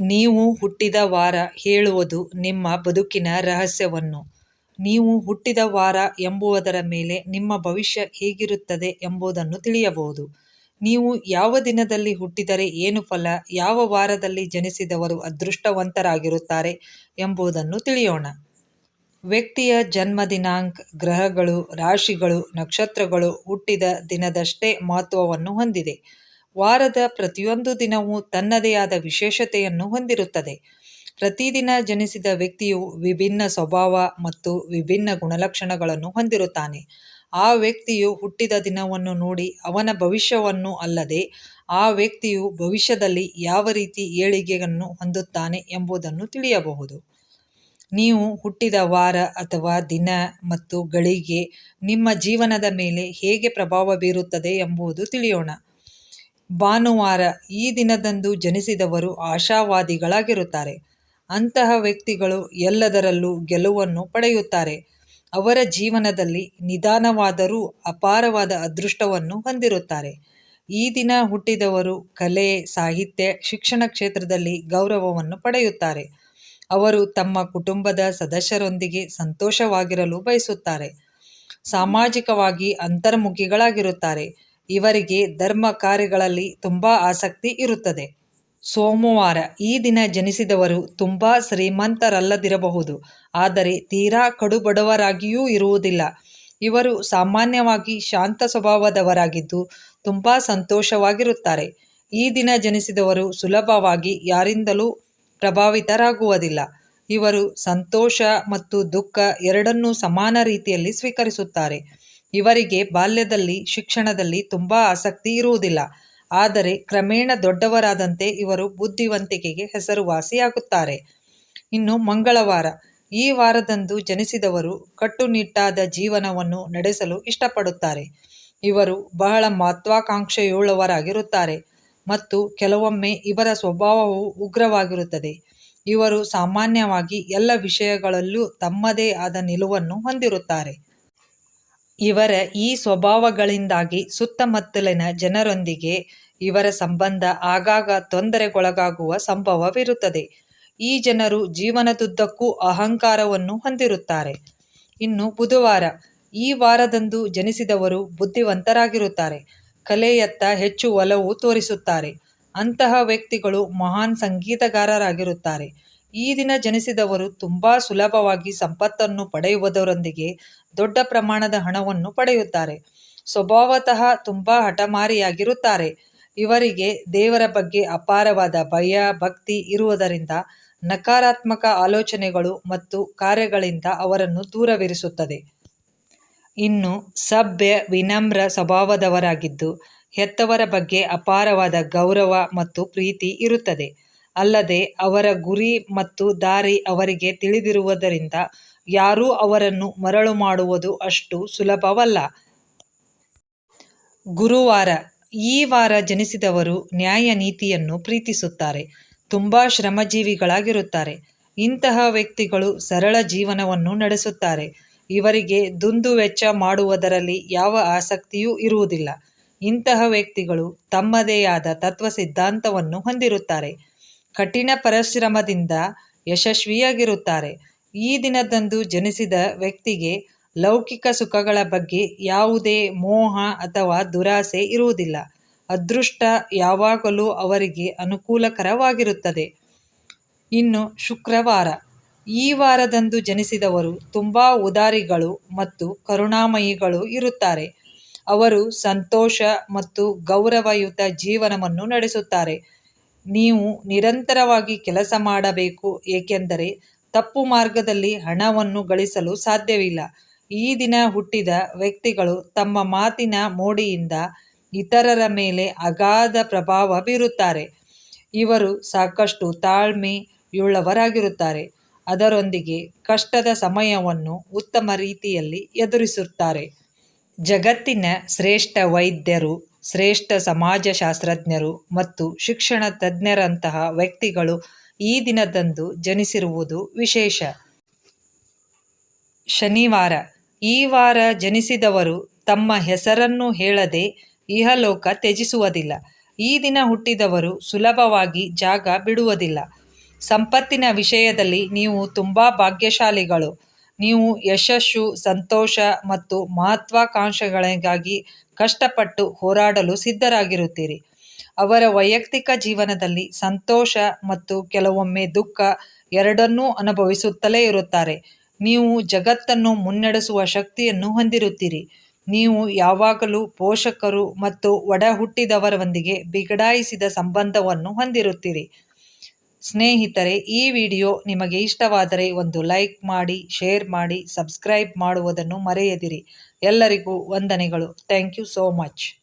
ನೀವು ಹುಟ್ಟಿದ ವಾರ ಹೇಳುವುದು ನಿಮ್ಮ ಬದುಕಿನ ರಹಸ್ಯವನ್ನು. ನೀವು ಹುಟ್ಟಿದ ವಾರ ಎಂಬುವುದರ ಮೇಲೆ ನಿಮ್ಮ ಭವಿಷ್ಯ ಹೇಗಿರುತ್ತದೆ ಎಂಬುದನ್ನು ತಿಳಿಯಬಹುದು. ನೀವು ಯಾವ ದಿನದಲ್ಲಿ ಹುಟ್ಟಿದರೆ ಏನು ಫಲ, ಯಾವ ವಾರದಲ್ಲಿ ಜನಿಸಿದವರು ಅದೃಷ್ಟವಂತರಾಗಿರುತ್ತಾರೆ ಎಂಬುದನ್ನು ತಿಳಿಯೋಣ. ವ್ಯಕ್ತಿಯ ಜನ್ಮ ದಿನಾಂಕ ಗ್ರಹಗಳು, ರಾಶಿಗಳು, ನಕ್ಷತ್ರಗಳು ಹುಟ್ಟಿದ ದಿನದಷ್ಟೇ ಮಹತ್ವವನ್ನು ಹೊಂದಿದೆ. ವಾರದ ಪ್ರತಿಯೊಂದು ದಿನವೂ ತನ್ನದೇ ಆದ ವಿಶೇಷತೆಯನ್ನು ಹೊಂದಿರುತ್ತದೆ. ಪ್ರತಿದಿನ ಜನಿಸಿದ ವ್ಯಕ್ತಿಯು ವಿಭಿನ್ನ ಸ್ವಭಾವ ಮತ್ತು ವಿಭಿನ್ನ ಗುಣಲಕ್ಷಣಗಳನ್ನು ಹೊಂದಿರುತ್ತಾನೆ. ಆ ವ್ಯಕ್ತಿಯು ಹುಟ್ಟಿದ ದಿನವನ್ನು ನೋಡಿ ಅವನ ಭವಿಷ್ಯವನ್ನು ಅಲ್ಲದೆ ಆ ವ್ಯಕ್ತಿಯು ಭವಿಷ್ಯದಲ್ಲಿ ಯಾವ ರೀತಿ ಏಳಿಗೆಯನ್ನು ಹೊಂದುತ್ತಾನೆ ಎಂಬುದನ್ನು ತಿಳಿಯಬಹುದು. ನೀವು ಹುಟ್ಟಿದ ವಾರ ಅಥವಾ ದಿನ ಮತ್ತು ಗಳಿಗೆ ನಿಮ್ಮ ಜೀವನದ ಮೇಲೆ ಹೇಗೆ ಪ್ರಭಾವ ಬೀರುತ್ತದೆ ಎಂಬುದು ತಿಳಿಯೋಣ. ಭಾನುವಾರ ಈ ದಿನದಂದು ಜನಿಸಿದವರು ಆಶಾವಾದಿಗಳಾಗಿರುತ್ತಾರೆ. ಅಂತಹ ವ್ಯಕ್ತಿಗಳು ಎಲ್ಲದರಲ್ಲೂ ಗೆಲುವನ್ನು ಪಡೆಯುತ್ತಾರೆ. ಅವರ ಜೀವನದಲ್ಲಿ ನಿಧಾನವಾದರೂ ಅಪಾರವಾದ ಅದೃಷ್ಟವನ್ನು ಹೊಂದಿರುತ್ತಾರೆ. ಈ ದಿನ ಹುಟ್ಟಿದವರು ಕಲೆ, ಸಾಹಿತ್ಯ, ಶಿಕ್ಷಣ ಕ್ಷೇತ್ರದಲ್ಲಿ ಗೌರವವನ್ನು ಪಡೆಯುತ್ತಾರೆ. ಅವರು ತಮ್ಮ ಕುಟುಂಬದ ಸದಸ್ಯರೊಂದಿಗೆ ಸಂತೋಷವಾಗಿರಲು ಬಯಸುತ್ತಾರೆ. ಸಾಮಾಜಿಕವಾಗಿ ಅಂತರ್ಮುಖಿಗಳಾಗಿರುತ್ತಾರೆ. ಇವರಿಗೆ ಧರ್ಮ ಕಾರ್ಯಗಳಲ್ಲಿ ತುಂಬಾ ಆಸಕ್ತಿ ಇರುತ್ತದೆ. ಸೋಮವಾರ ಈ ದಿನ ಜನಿಸಿದವರು ತುಂಬಾ ಶ್ರೀಮಂತರಲ್ಲದಿರಬಹುದು, ಆದರೆ ತೀರಾ ಕಡುಬಡವರಾಗಿಯೂ ಇರುವುದಿಲ್ಲ. ಇವರು ಸಾಮಾನ್ಯವಾಗಿ ಶಾಂತ ಸ್ವಭಾವದವರಾಗಿದ್ದು ತುಂಬಾ ಸಂತೋಷವಾಗಿರುತ್ತಾರೆ. ಈ ದಿನ ಜನಿಸಿದವರು ಸುಲಭವಾಗಿ ಯಾರಿಂದಲೂ ಪ್ರಭಾವಿತರಾಗುವುದಿಲ್ಲ. ಇವರು ಸಂತೋಷ ಮತ್ತು ದುಃಖ ಎರಡನ್ನೂ ಸಮಾನ ರೀತಿಯಲ್ಲಿ ಸ್ವೀಕರಿಸುತ್ತಾರೆ. ಇವರಿಗೆ ಬಾಲ್ಯದಲ್ಲಿ ಶಿಕ್ಷಣದಲ್ಲಿ ತುಂಬಾ ಆಸಕ್ತಿ ಇರುವುದಿಲ್ಲ, ಆದರೆ ಕ್ರಮೇಣ ದೊಡ್ಡವರಾದಂತೆ ಇವರು ಬುದ್ಧಿವಂತಿಕೆಗೆ ಹೆಸರುವಾಸಿಯಾಗುತ್ತಾರೆ. ಇನ್ನು ಮಂಗಳವಾರ ಈ ವಾರದಂದು ಜನಿಸಿದವರು ಕಟ್ಟುನಿಟ್ಟಾದ ಜೀವನವನ್ನು ನಡೆಸಲು ಇಷ್ಟಪಡುತ್ತಾರೆ. ಇವರು ಬಹಳ ಮಹತ್ವಾಕಾಂಕ್ಷೆಯುಳ್ಳವರಾಗಿರುತ್ತಾರೆ ಮತ್ತು ಕೆಲವೊಮ್ಮೆ ಇವರ ಸ್ವಭಾವವು ಉಗ್ರವಾಗಿರುತ್ತದೆ. ಇವರು ಸಾಮಾನ್ಯವಾಗಿ ಎಲ್ಲ ವಿಷಯಗಳಲ್ಲೂ ತಮ್ಮದೇ ಆದ ನಿಲುವನ್ನು ಹೊಂದಿರುತ್ತಾರೆ. ಇವರ ಈ ಸ್ವಭಾವಗಳಿಂದಾಗಿ ಸುತ್ತಮುತ್ತಲಿನ ಜನರೊಂದಿಗೆ ಇವರ ಸಂಬಂಧ ಆಗಾಗ ತೊಂದರೆಗೊಳಗಾಗುವ ಸಂಭವವಿರುತ್ತದೆ. ಈ ಜನರು ಜೀವನದುದ್ದಕ್ಕೂ ಅಹಂಕಾರವನ್ನು ಹೊಂದಿರುತ್ತಾರೆ. ಇನ್ನು ಬುಧವಾರ, ಈ ವಾರದಂದು ಜನಿಸಿದವರು ಬುದ್ಧಿವಂತರಾಗಿರುತ್ತಾರೆ. ಕಲೆಯತ್ತ ಹೆಚ್ಚು ಒಲವು ತೋರಿಸುತ್ತಾರೆ. ಅಂತಹ ವ್ಯಕ್ತಿಗಳು ಮಹಾನ್ ಸಂಗೀತಗಾರರಾಗಿರುತ್ತಾರೆ. ಈ ದಿನ ಜನಿಸಿದವರು ತುಂಬಾ ಸುಲಭವಾಗಿ ಸಂಪತ್ತನ್ನು ಪಡೆಯುವುದರೊಂದಿಗೆ ದೊಡ್ಡ ಪ್ರಮಾಣದ ಹಣವನ್ನು ಪಡೆಯುತ್ತಾರೆ. ಸ್ವಭಾವತಃ ತುಂಬಾ ಹಠಮಾರಿಯಾಗಿರುತ್ತಾರೆ. ಇವರಿಗೆ ದೇವರ ಬಗ್ಗೆ ಅಪಾರವಾದ ಭಯ, ಭಕ್ತಿ ಇರುವುದರಿಂದ ನಕಾರಾತ್ಮಕ ಆಲೋಚನೆಗಳು ಮತ್ತು ಕಾರ್ಯಗಳಿಂದ ಅವರನ್ನು ದೂರವಿರಿಸುತ್ತದೆ. ಇನ್ನು ಸಭ್ಯ, ವಿನಮ್ರ ಸ್ವಭಾವದವರಾಗಿದ್ದು ಹೆತ್ತವರ ಬಗ್ಗೆ ಅಪಾರವಾದ ಗೌರವ ಮತ್ತು ಪ್ರೀತಿ ಇರುತ್ತದೆ. ಅಲ್ಲದೆ ಅವರ ಗುರಿ ಮತ್ತು ದಾರಿ ಅವರಿಗೆ ತಿಳಿದಿರುವುದರಿಂದ ಯಾರೂ ಅವರನ್ನು ಮರಳು ಮಾಡುವುದು ಅಷ್ಟು ಸುಲಭವಲ್ಲ. ಗುರುವಾರ, ಈ ವಾರ ಜನಿಸಿದವರು ನ್ಯಾಯ-ನೀತಿಯನ್ನು ಪ್ರೀತಿಸುತ್ತಾರೆ. ತುಂಬಾ ಶ್ರಮಜೀವಿಗಳಾಗಿರುತ್ತಾರೆ. ಇಂತಹ ವ್ಯಕ್ತಿಗಳು ಸರಳ ಜೀವನವನ್ನು ನಡೆಸುತ್ತಾರೆ. ಇವರಿಗೆ ದುಂದುವೆಚ್ಚ ಮಾಡುವುದರಲ್ಲಿ ಯಾವ ಆಸಕ್ತಿಯೂ ಇರುವುದಿಲ್ಲ. ಇಂತಹ ವ್ಯಕ್ತಿಗಳು ತಮ್ಮದೇ ಆದ ತತ್ವ ಸಿದ್ಧಾಂತವನ್ನು ಹೊಂದಿರುತ್ತಾರೆ. ಕಠಿಣ ಪರಿಶ್ರಮದಿಂದ ಯಶಸ್ವಿಯಾಗಿರುತ್ತಾರೆ. ಈ ದಿನದಂದು ಜನಿಸಿದ ವ್ಯಕ್ತಿಗೆ ಲೌಕಿಕ ಸುಖಗಳ ಬಗ್ಗೆ ಯಾವುದೇ ಮೋಹ ಅಥವಾ ದುರಾಸೆ ಇರುವುದಿಲ್ಲ. ಅದೃಷ್ಟ ಯಾವಾಗಲೂ ಅವರಿಗೆ ಅನುಕೂಲಕರವಾಗಿರುತ್ತದೆ. ಇನ್ನು ಶುಕ್ರವಾರ ಈ ವಾರದಂದು ಜನಿಸಿದವರು ತುಂಬಾ ಉದಾರಿಗಳು ಮತ್ತು ಕರುಣಾಮಯಿಗಳು ಇರುತ್ತಾರೆ. ಅವರು ಸಂತೋಷ ಮತ್ತು ಗೌರವಯುತ ಜೀವನವನ್ನು ನಡೆಸುತ್ತಾರೆ. ನೀವು ನಿರಂತರವಾಗಿ ಕೆಲಸ ಮಾಡಬೇಕು ಏಕೆಂದರೆ ತಪ್ಪು ಮಾರ್ಗದಲ್ಲಿ ಹಣವನ್ನು ಗಳಿಸಲು ಸಾಧ್ಯವಿಲ್ಲ. ಈ ದಿನ ಹುಟ್ಟಿದ ವ್ಯಕ್ತಿಗಳು ತಮ್ಮ ಮಾತಿನ ಮೋಡಿಯಿಂದ ಇತರರ ಮೇಲೆ ಅಗಾಧ ಪ್ರಭಾವ ಬೀರುತ್ತಾರೆ. ಇವರು ಸಾಕಷ್ಟು ತಾಳ್ಮೆಯುಳ್ಳವರಾಗಿರುತ್ತಾರೆ. ಅದರೊಂದಿಗೆ ಕಷ್ಟದ ಸಮಯವನ್ನು ಉತ್ತಮ ರೀತಿಯಲ್ಲಿ ಎದುರಿಸುತ್ತಾರೆ. ಜಗತ್ತಿನ ಶ್ರೇಷ್ಠ ವೈದ್ಯರು, ಶ್ರೇಷ್ಠ ಸಮಾಜಶಾಸ್ತ್ರಜ್ಞರು ಮತ್ತು ಶಿಕ್ಷಣ ತಜ್ಞರಂತಹ ವ್ಯಕ್ತಿಗಳು ಈ ದಿನದಂದು ಜನಿಸಿರುವುದು ವಿಶೇಷ. ಶನಿವಾರ ಈ ವಾರ ಜನಿಸಿದವರು ತಮ್ಮ ಹೆಸರನ್ನು ಹೇಳದೆ ಇಹಲೋಕ ತ್ಯಜಿಸುವುದಿಲ್ಲ. ಈ ದಿನ ಹುಟ್ಟಿದವರು ಸುಲಭವಾಗಿ ಜಾಗ ಬಿಡುವುದಿಲ್ಲ. ಸಂಪತ್ತಿನ ವಿಷಯದಲ್ಲಿ ನೀವು ತುಂಬ ಭಾಗ್ಯಶಾಲಿಗಳು ನೀವು ಯಶಸ್ಸು, ಸಂತೋಷ ಮತ್ತು ಮಹತ್ವಾಕಾಂಕ್ಷೆಗಳಿಗಾಗಿ ಕಷ್ಟಪಟ್ಟು ಹೋರಾಡಲು ಸಿದ್ಧರಾಗಿರುತ್ತೀರಿ. ಅವರ ವೈಯಕ್ತಿಕ ಜೀವನದಲ್ಲಿ ಸಂತೋಷ ಮತ್ತು ಕೆಲವೊಮ್ಮೆ ದುಃಖ ಎರಡನ್ನೂ ಅನುಭವಿಸುತ್ತಲೇ ಇರುತ್ತಾರೆ. ನೀವು ಜಗತ್ತನ್ನು ಮುನ್ನಡೆಸುವ ಶಕ್ತಿಯನ್ನು ಹೊಂದಿರುತ್ತೀರಿ. ನೀವು ಯಾವಾಗಲೂ ಪೋಷಕರು ಮತ್ತು ಒಡ ಹುಟ್ಟಿದವರೊಂದಿಗೆ ಬಿಗಡಾಯಿಸಿದ ಸಂಬಂಧವನ್ನು ಹೊಂದಿರುತ್ತೀರಿ. ಸ್ನೇಹಿತರೆ, ಈ ವಿಡಿಯೋ ನಿಮಗೆ ಇಷ್ಟವಾದರೆ ಒಂದು ಲೈಕ್ ಮಾಡಿ, ಶೇರ್ ಮಾಡಿ, ಸಬ್ಸ್ಕ್ರೈಬ್ ಮಾಡುವುದನ್ನು ಮರೆಯದಿರಿ. ಎಲ್ಲರಿಗೂ ವಂದನೆಗಳು. Thank you so much.